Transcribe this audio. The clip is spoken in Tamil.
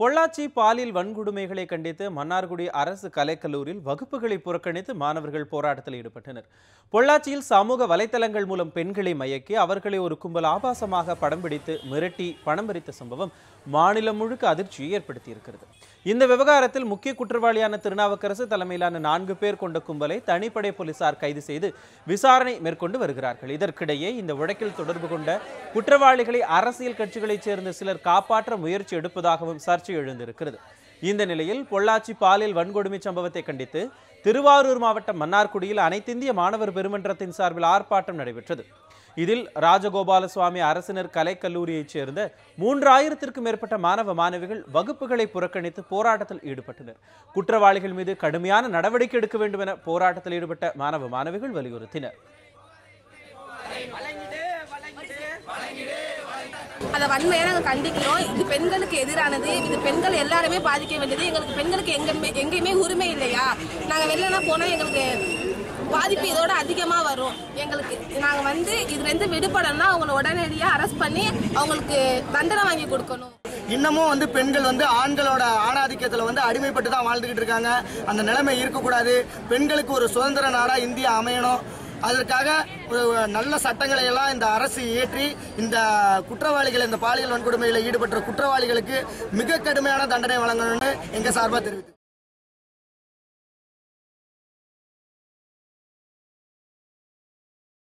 பொள்ளாச்சி பாலியல் வன்கொடுமைகளை கண்டித்து மன்னார்குடி அரசு கலைக்கல்லூரியில் வகுப்புகளை புறக்கணித்து மாணவர்கள் போராட்டத்தில் ஈடுபட்டனர். பொள்ளாச்சியில் சமூக வலைத்தளங்கள் மூலம் பெண்களை மயக்கி அவர்களை ஒரு கும்பல் ஆபாசமாக படம் பிடித்து மிரட்டி பணம் பறித்த சம்பவம் மாநிலம் முழுக்க அதிர்ச்சியை ஏற்படுத்தியிருக்கிறது. இந்த விவகாரத்தில் முக்கிய குற்றவாளியான திருநாவுக்கரசு தலைமையிலான நான்கு பேர் கொண்ட கும்பலை தனிப்படை போலீசார் கைது செய்து விசாரணை மேற்கொண்டு வருகிறார்கள். இதற்கிடையே இந்த வழக்கில் தொடர்பு கொண்ட குற்றவாளிகளை அரசியல் கட்சிகளைச் சேர்ந்த சிலர் காப்பாற்ற முயற்சி எடுப்பதாகவும் சர்ச்சை எழுந்திருக்கிறது. இந்த நிலையில் பொள்ளாச்சி பாலியல் வன்கொடுமை சம்பவத்தை கண்டித்து திருவாரூர் மாவட்டம் மன்னார்குடியில் அனைத்திந்திய மாணவர் பெருமன்றத்தின் சார்பில் ஆர்ப்பாட்டம் நடைபெற்றது. இதில் ராஜகோபால சுவாமி அரசினர் கலைக்கல்லூரியைச் சேர்ந்த மூன்றாயிரத்திற்கும் மேற்பட்ட மாணவ மாணவிகள் வகுப்புகளை புறக்கணித்து போராட்டத்தில் ஈடுபட்டனர். குற்றவாளிகள் மீது கடுமையான நடவடிக்கை எடுக்க வேண்டும் என போராட்டத்தில் ஈடுபட்ட மாணவ மாணவிகள் வலியுறுத்தினர். அதை வன்மையாக நாங்கள் கண்டிக்கிறோம். இது பெண்களுக்கு எதிரானது. இது பெண்கள் எல்லாருமே பாதிக்க வேண்டியது. எங்களுக்கு பெண்களுக்கு எங்கேயுமே எங்கேயுமே உரிமை இல்லையா? நாங்கள் வெளிலலாம் போனால் எங்களுக்கு பாதிப்பு இதோட அதிகமாக வரும். எங்களுக்கு நாங்கள் வந்து இதுலேருந்து விடுபடணும்னா அவங்கள உடனடியாக அரெஸ்ட் பண்ணி அவங்களுக்கு தண்டனை வாங்கி கொடுக்கணும். இன்னமும் வந்து பெண்கள் வந்து ஆண்களோட ஆணாதிக்கத்தில் வந்து அடிமைப்பட்டு தான் வாழ்ந்துக்கிட்டு இருக்காங்க. அந்த நிலைமை இருக்கக்கூடாது. பெண்களுக்கு ஒரு சுதந்திர நாடாக இந்தியா அமையணும். அதற்காக நல்ல சட்டங்களை எல்லாம் இந்த அரசு இயற்றி இந்த குற்றவாளிகள் இந்த பாலியல் வன்கொடுமையில் ஈடுபட்ட குற்றவாளிகளுக்கு மிக கடுமையான தண்டனை வழங்கணும்னு எங்க சார்பாக தெரிவித்து